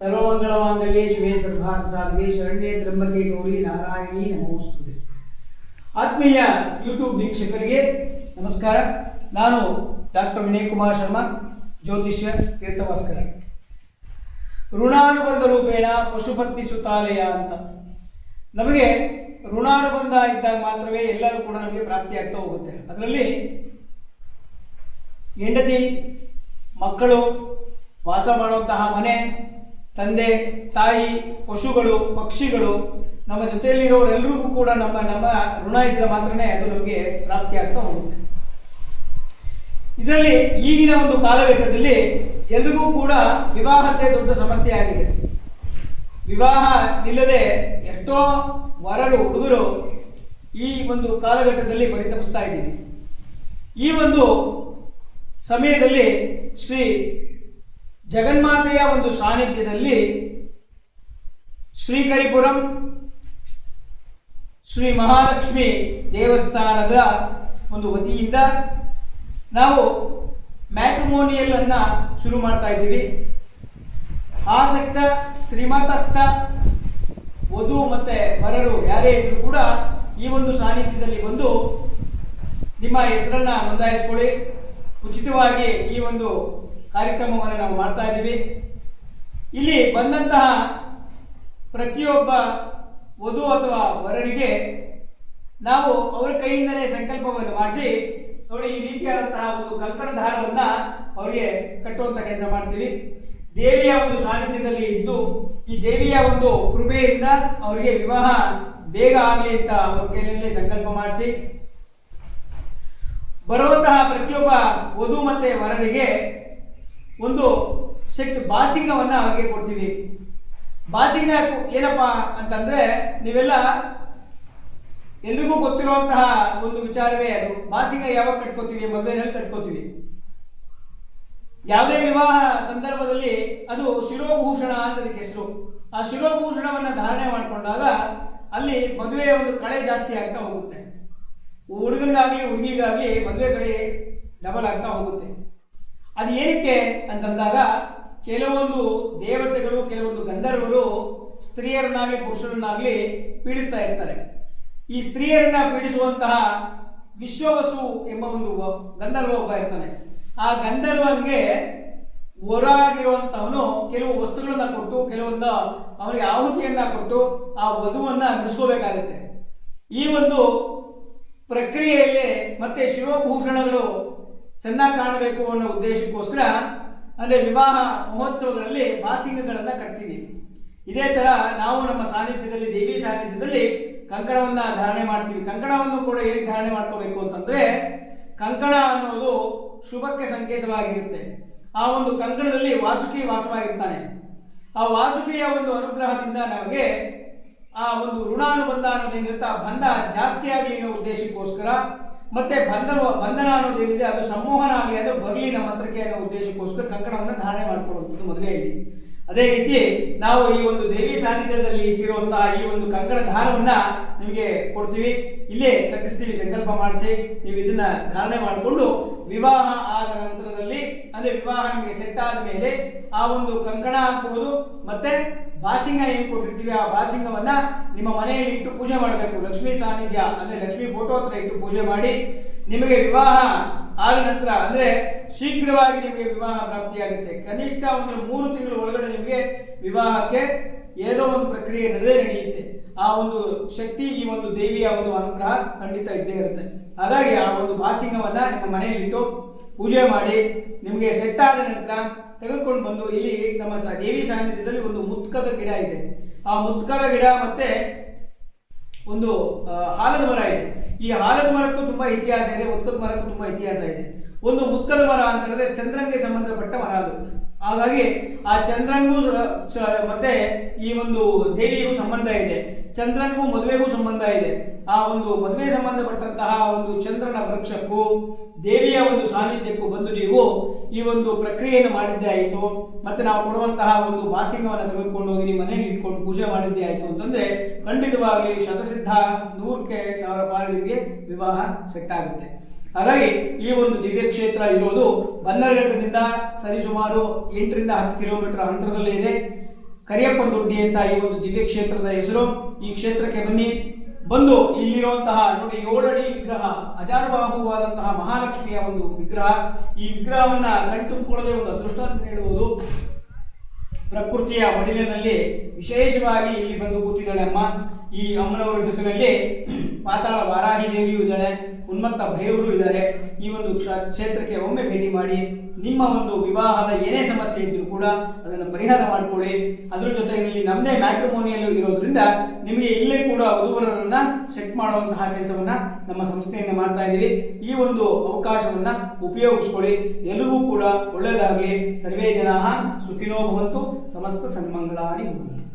ಸರ್ವಮಂಗಳಮಾಂಗಲ್ಯೇ ಶಿವೇ ಸರ್ವಾರ್ಥ ಸಾಧಗೆ ಶರಣ್ಯ ತ್ರಂಬಕೆ ಗೌರಿ ನಾರಾಯಣಿ ನಮೋಸ್ತುತೆ. ಆತ್ಮೀಯ ಯೂಟ್ಯೂಬ್ ವೀಕ್ಷಕರಿಗೆ ನಮಸ್ಕಾರ. ನಾನು ಡಾಕ್ಟರ್ ವಿನಯ್ ಕುಮಾರ್ ಶರ್ಮಾ, ಜ್ಯೋತಿಷ್ಯ ತೀರ್ಥಭಾಸ್ಕರ. ಋಣಾನುಬಂಧ ರೂಪೇಣ ಪಶುಪತ್ನಿ ಸುತಾಲಯ ಅಂತ. ನಮಗೆ ಋಣಾನುಬಂಧ ಇದ್ದಾಗ ಮಾತ್ರವೇ ಎಲ್ಲರೂ ಕೂಡ ನಮಗೆ ಪ್ರಾಪ್ತಿ ಆಗ್ತಾ ಹೋಗುತ್ತೆ. ಅದರಲ್ಲಿ ಹೆಂಡತಿ, ಮಕ್ಕಳು, ವಾಸ ಮಾಡುವಂತಹ ಮನೆ ತಂದೆ, ತಾಯಿ, ಪಶುಗಳು, ಪಕ್ಷಿಗಳು, ನಮ್ಮ ಜೊತೆಯಲ್ಲಿರೋರೆಲ್ಲರಿಗೂ ಕೂಡ ನಮ್ಮ ನಮ್ಮ ಋಣ ಇದ್ರೆ ಮಾತ್ರನೇ ಅದು ನಮಗೆ ಪ್ರಾಪ್ತಿಯಾಗ್ತಾ ಹೋಗುತ್ತೆ. ಇದರಲ್ಲಿ ಈಗಿನ ಒಂದು ಕಾಲಘಟ್ಟದಲ್ಲಿ ಎಲ್ರಿಗೂ ಕೂಡ ವಿವಾಹದ್ದೇ ದೊಡ್ಡ ಸಮಸ್ಯೆ ಆಗಿದೆ. ವಿವಾಹ ಇಲ್ಲದೆ ಎಷ್ಟೋ ವರರು, ಹುಡುಗರು ಈ ಒಂದು ಕಾಲಘಟ್ಟದಲ್ಲಿ ಪರಿತಪಿಸ್ತಾ ಇದ್ದೀವಿ. ಈ ಒಂದು ಸಮಯದಲ್ಲಿ ಶ್ರೀ ಜಗನ್ಮಾತೆಯ ಒಂದು ಸಾನ್ನಿಧ್ಯದಲ್ಲಿ ಶ್ರೀಕರಿಪುರಂ ಶ್ರೀ ಮಹಾಲಕ್ಷ್ಮಿ ದೇವಸ್ಥಾನದ ಒಂದು ವತಿಯಿಂದ ನಾವು ಮ್ಯಾಟ್ರಿಮೋನಿಯಲ್ ಅನ್ನು ಶುರು ಮಾಡ್ತಾ ಇದ್ದೀವಿ. ಆಸಕ್ತ, ತ್ರಿಮತಸ್ಥ, ವಧು ಮತ್ತು ವರರು ಯಾರೇ ಇದ್ದರೂ ಕೂಡ ಈ ಒಂದು ಸಾನ್ನಿಧ್ಯದಲ್ಲಿ ಬಂದು ನಿಮ್ಮ ಹೆಸರನ್ನು ನೋಂದಾಯಿಸ್ಕೊಳ್ಳಿ. ಉಚಿತವಾಗಿ ಈ ಒಂದು ಕಾರ್ಯಕ್ರಮವನ್ನು ನಾವು ಮಾಡ್ತಾ ಇದ್ದೀವಿ. ಇಲ್ಲಿ ಬಂದಂತಹ ಪ್ರತಿಯೊಬ್ಬ ವಧು ಅಥವಾ ವರರಿಗೆ ನಾವು ಅವರ ಕೈಯಿಂದಲೇ ಸಂಕಲ್ಪವನ್ನು ಮಾಡಿಸಿ, ನೋಡಿ ಈ ರೀತಿಯಾದಂತಹ ಒಂದು ಕಂಕಣ ದಾರವನ್ನ ಅವರಿಗೆ ಕಟ್ಟುವಂಥ ಕೆಲಸ ಮಾಡ್ತೀವಿ. ದೇವಿಯ ಒಂದು ಸಾನ್ನಿಧ್ಯದಲ್ಲಿ ಇದ್ದು, ಈ ದೇವಿಯ ಒಂದು ಕೃಪೆಯಿಂದ ಅವರಿಗೆ ವಿವಾಹ ಬೇಗ ಆಗಲಿ ಅಂತ ಅವ್ರ ಕೈಯಲ್ಲೇ ಸಂಕಲ್ಪ ಮಾಡಿಸಿ ಬರುವಂತಹ ಪ್ರತಿಯೊಬ್ಬ ವಧು ಮತ್ತೆ ವರರಿಗೆ ಒಂದು ಸೆಟ್ ಬಾಸಿಂಗವನ್ನ ಅವರಿಗೆ ಕೊಡ್ತೀವಿ. ಬಾಸಿಂಗ ಏನಪ್ಪ ಅಂತಂದ್ರೆ ನೀವೆಲ್ಲ ಎಲ್ರಿಗೂ ಗೊತ್ತಿರುವಂತಹ ಒಂದು ವಿಚಾರವೇ ಅದು. ಬಾಸಿಂಗ ಯಾವಾಗ ಕಟ್ಕೋತೀವಿ? ಮದುವೆನಲ್ಲಿ ಕಟ್ಕೋತೀವಿ. ಯಾವುದೇ ವಿವಾಹ ಸಂದರ್ಭದಲ್ಲಿ ಅದು ಶಿರೋಭೂಷಣ ಅಂತ ಅದಕ್ಕೆ ಹೆಸರು. ಆ ಶಿರೋಭೂಷಣವನ್ನ ಧಾರಣೆ ಮಾಡಿಕೊಂಡಾಗ ಅಲ್ಲಿ ಮದುವೆಯ ಒಂದು ಕಳೆ ಜಾಸ್ತಿ ಆಗ್ತಾ ಹೋಗುತ್ತೆ. ಹುಡುಗನಿಗಾಗ್ಲಿ ಹುಡುಗಿಗಾಗ್ಲಿ ಮದುವೆ ಕಡೆ ಡಬಲ್ ಆಗ್ತಾ ಹೋಗುತ್ತೆ. ಅದು ಏನಕ್ಕೆ ಅಂತಂದಾಗ ಕೆಲವೊಂದು ದೇವತೆಗಳು, ಕೆಲವೊಂದು ಗಂಧರ್ವರು ಸ್ತ್ರೀಯರನ್ನಾಗಲಿ, ಪುರುಷರನ್ನಾಗಲಿ ಪೀಡಿಸ್ತಾ ಇರ್ತಾರೆ. ಈ ಸ್ತ್ರೀಯರನ್ನ ಪೀಡಿಸುವಂತಹ ವಿಶ್ವವಸು ಎಂಬ ಒಂದು ಗಂಧರ್ವ ಒಬ್ಬ ಇರ್ತಾನೆ. ಆ ಗಂಧರ್ವನ್ಗೆ ಹೊರಾಗಿರುವಂತಹವನು ಕೆಲವು ವಸ್ತುಗಳನ್ನು ಕೊಟ್ಟು, ಕೆಲವೊಂದು ಅವನಿಗೆ ಆಹುತಿಯನ್ನ ಕೊಟ್ಟು, ಆ ವಧುವನ್ನ ಬಿಡಿಸ್ಕೋಬೇಕಾಗುತ್ತೆ. ಈ ಒಂದು ಪ್ರಕ್ರಿಯೆಯಲ್ಲಿ ಮತ್ತೆ ಶಿವಭೂಷಣಗಳು ಚೆನ್ನಾಗಿ ಕಾಣಬೇಕು ಅನ್ನೋ ಉದ್ದೇಶಕ್ಕೋಸ್ಕರ ಅಂದರೆ ವಿವಾಹ ಮಹೋತ್ಸವಗಳಲ್ಲಿ ಬಾಸಿಂಗಗಳನ್ನು ಕಟ್ತೀವಿ. ಇದೇ ಥರ ನಾವು ನಮ್ಮ ಸಾನ್ನಿಧ್ಯದಲ್ಲಿ, ದೇವಿ ಸಾನ್ನಿಧ್ಯದಲ್ಲಿ ಕಂಕಣವನ್ನು ಧಾರಣೆ ಮಾಡ್ತೀವಿ. ಕಂಕಣವನ್ನು ಕೂಡ ಏನಕ್ಕೆ ಧಾರಣೆ ಮಾಡ್ಕೋಬೇಕು ಅಂತಂದರೆ ಕಂಕಣ ಅನ್ನೋದು ಶುಭಕ್ಕೆ ಸಂಕೇತವಾಗಿರುತ್ತೆ. ಆ ಒಂದು ಕಂಕಣದಲ್ಲಿ ವಾಸುಕಿ ವಾಸವಾಗಿರ್ತಾನೆ. ಆ ವಾಸುಕಿಯ ಒಂದು ಅನುಗ್ರಹದಿಂದ ನಮಗೆ ಆ ಒಂದು ಋಣಾನುಬಂಧ ಅನ್ನೋದೇನಿರುತ್ತೆ ಆ ಬಂಧ ಜಾಸ್ತಿ ಆಗಲಿ ಅನ್ನೋ ಉದ್ದೇಶಕ್ಕೋಸ್ಕರ, ಮತ್ತೆ ಬಂಧ ಬಂಧನ ಅನ್ನೋದೇನಿದೆ ಅದು ಸಂಮೋಹನ ಆಗಲಿ ಅಂದ್ರೆ ಬರಲಿ ನಮ್ಮ ಹತ್ರಕ್ಕೆ ಅನ್ನೋ ಉದ್ದೇಶಕ್ಕೋಸ್ಕರ ಕಂಕಣವನ್ನು ಧಾರಣೆ ಮಾಡ್ಕೊಳ್ಳುವಂಥದ್ದು ಮದುವೆಯಲ್ಲಿ. ಅದೇ ರೀತಿ ನಾವು ಈ ಒಂದು ದೇವಿ ಸಾನ್ನಿಧ್ಯದಲ್ಲಿ ಇಟ್ಟಿರುವಂತಹ ಈ ಒಂದು ಕಂಕಣ ದಾರವನ್ನ ನಿಮಗೆ ಕೊಡ್ತೀವಿ. ಇಲ್ಲೇ ಕಟ್ಟಿಸ್ತೀವಿ, ಸಂಕಲ್ಪ ಮಾಡಿಸಿ. ನೀವು ಇದನ್ನ ಧಾರಣೆ ಮಾಡಿಕೊಂಡು ವಿವಾಹ ಆದ ನಂತರದಲ್ಲಿ, ಅಂದ್ರೆ ವಿವಾಹ ನಿಮಗೆ ಸೆಟ್ ಆದ ಮೇಲೆ ಆ ಒಂದು ಕಂಕಣ ಹಾಕುವುದು ಮತ್ತೆ ಬಾಸಿಂಗ ಏನ್ ಕೊಟ್ಟಿರ್ತೀವಿ, ಆ ಬಾಸಿಂಗವನ್ನ ನಿಮ್ಮ ಮನೆಯಲ್ಲಿ ಇಟ್ಟು ಪೂಜೆ ಮಾಡಬೇಕು. ಲಕ್ಷ್ಮೀ ಸಾನ್ನಿಧ್ಯ, ಅಂದ್ರೆ ಲಕ್ಷ್ಮೀ ಫೋಟೋ ಹತ್ರ ಇಟ್ಟು ಪೂಜೆ ಮಾಡಿ. ನಿಮಗೆ ವಿವಾಹ ಆದ ನಂತರ, ಅಂದ್ರೆ ಶೀಘ್ರವಾಗಿ ನಿಮಗೆ ವಿವಾಹ ಪ್ರಾಪ್ತಿಯಾಗುತ್ತೆ. ಕನಿಷ್ಠ ಒಂದು ಮೂರು ತಿಂಗಳ ಒಳಗಡೆ ನಿಮಗೆ ವಿವಾಹಕ್ಕೆ ಏನೋ ಒಂದು ಪ್ರಕ್ರಿಯೆ ನಡೆದೇ ನಡೆಯುತ್ತೆ. ಆ ಒಂದು ಶಕ್ತಿ, ಈ ಒಂದು ದೇವಿಯ ಒಂದು ಅನುಗ್ರಹ ಖಂಡಿತ ಇದ್ದೇ ಇರುತ್ತೆ. ಹಾಗಾಗಿ ಆ ಒಂದು ಬಾಸಿಂಗವನ್ನ ನಿಮ್ಮ ಮನೆಯಲ್ಲಿ ಇಟ್ಟು ಪೂಜೆ ಮಾಡಿ, ನಿಮಗೆ ಸೆಟ್ ಆದ ನಂತರ ತೆಗೆದುಕೊಂಡು ಬಂದು ಇಲ್ಲಿ ನಮ್ಮ ದೇವಿ ಸಾನ್ನಿಧ್ಯದಲ್ಲಿ ಒಂದು ಮುತ್ಕದ ಗಿಡ ಇದೆ. ಆ ಮುತ್ಕದ ಗಿಡ ಮತ್ತೆ ಒಂದು ಹಾಲದ ಮರ ಇದೆ. ಈ ಹಾಲದ ಮರಕ್ಕೂ ತುಂಬಾ ಇತಿಹಾಸ ಇದೆ ಉತ್ಕದ ಮರಕ್ಕೂ ತುಂಬಾ ಇತಿಹಾಸ ಇದೆ. ಒಂದು ಮುತ್ಕದ ಮರ ಅಂತ ಹೇಳಿದ್ರೆ ಚಂದ್ರನ್ಗೆ ಸಂಬಂಧಪಟ್ಟ ಮರ ಅದು. ಹಾಗಾಗಿ ಆ ಚಂದ್ರನಿಗೂ ಮತ್ತೆ ಈ ಒಂದು ದೇವಿಗೂ ಸಂಬಂಧ ಇದೆ. ಚಂದ್ರನಿಗೂ ಮದುವೆಗೂ ಸಂಬಂಧ ಇದೆ. ಆ ಒಂದು ಮದುವೆ ಸಂಬಂಧಪಟ್ಟಂತಹ ಒಂದು ಚಂದ್ರನ ವೃಕ್ಷಕ್ಕೂ ದೇವಿಯ ಒಂದು ಸಾನ್ನಿಧ್ಯಕ್ಕೂ ಬಂದು ನೀವು ಈ ಒಂದು ಪ್ರಕ್ರಿಯೆಯನ್ನು ಮಾಡಿದ್ದೇ ಆಯಿತು. ಮತ್ತೆ ನಾವು ಕೊಡುವಂತಹ ಒಂದು ಬಾಸಿಂಗವನ್ನು ತೆಗೆದುಕೊಂಡು ಹೋಗಿ ನಿಮ್ಮ ಮನೆಯಲ್ಲಿ ಇಟ್ಕೊಂಡು ಪೂಜೆ ಮಾಡಿದ್ದೇ ಆಯಿತು ಅಂತಂದ್ರೆ ಖಂಡಿತವಾಗಿ ಶತಸಿದ್ಧ ನೂರಕ್ಕೆ ಸಾವಿರ ಪಾಲು ವಿವಾಹ ಸೆಟ್ ಆಗುತ್ತೆ. ಹಾಗಾಗಿ ಈ ಒಂದು ದಿವ್ಯ ಕ್ಷೇತ್ರ ಇರೋದು ಬನ್ನರಘಟ್ಟದಿಂದ ಸರಿಸುಮಾರು ಎಂಟರಿಂದ ಹತ್ತು ಕಿಲೋಮೀಟರ್ ಅಂತರದಲ್ಲಿ ಇದೆ. ಕರಿಯಪ್ಪನ ದೊಡ್ಡಿ ಅಂತ ಈ ಒಂದು ದಿವ್ಯ ಕ್ಷೇತ್ರದ ಹೆಸರು. ಈ ಕ್ಷೇತ್ರಕ್ಕೆ ಬನ್ನಿ. ಬಂದು ಇಲ್ಲಿರುವಂತಹ ನೋಡಿ ಏಳಡಿ ವಿಗ್ರಹ, ಅಜಾನುಬಾಹುವಾದಂತಹ ಮಹಾಲಕ್ಷ್ಮಿಯ ಒಂದು ವಿಗ್ರಹ. ಈ ವಿಗ್ರಹವನ್ನ ಕಣ್ತುಂಬಿಕೊಳ್ಳದೆ ಒಂದು ಅದೃಷ್ಟ ಅಂತ ಪ್ರಕೃತಿಯ ಒಡಿಲಿನಲ್ಲಿ ವಿಶೇಷವಾಗಿ ಇಲ್ಲಿ ಬಂದು ಕೂತಿದ್ದಾಳೆ ಅಮ್ಮ. ಈ ಅಮ್ಮನವರ ಜೊತೆಯಲ್ಲಿ ಪಾತಾಳ ವಾರಾಹಿ ದೇವಿಯೂ ಇದ್ದಾಳೆ. ಉನ್ಮತ್ತ ಭೈರವರು ಇದ್ದಾರೆ. ಈ ಒಂದು ಕ್ಷ- ಕ್ಷೇತ್ರಕ್ಕೆ ಒಮ್ಮೆ ಭೇಟಿ ಮಾಡಿ ನಿಮ್ಮ ಒಂದು ವಿವಾಹದ ಏನೇ ಸಮಸ್ಯೆ ಇದ್ದರೂ ಕೂಡ ಅದನ್ನು ಪರಿಹಾರ ಮಾಡಿಕೊಳ್ಳಿ. ಅದರ ಜೊತೆಯಲ್ಲಿ ನಮ್ಮದೇ ಮ್ಯಾಟ್ರಿಮೋನಿಯಲ್ಲೂ ಇರೋದ್ರಿಂದ ನಿಮಗೆ ಇಲ್ಲೇ ಕೂಡ ವಧುವರರನ್ನು ಸೆಟ್ ಮಾಡುವಂತಹ ಕೆಲಸವನ್ನು ನಮ್ಮ ಸಂಸ್ಥೆಯಿಂದ ಮಾಡ್ತಾ ಇದ್ದೀವಿ. ಈ ಒಂದು ಅವಕಾಶವನ್ನ ಉಪಯೋಗಿಸ್ಕೊಳ್ಳಿ. ಎಲ್ಲವೂ ಕೂಡ ಒಳ್ಳೆಯದಾಗಲಿ ಸರ್ವೇ ಜನ ಸುಖಿನೋ ಭವಂತು. ಸಮಸ್ತ ಸನ್ಮಂಗಳಾನಿ ಭವಂತು.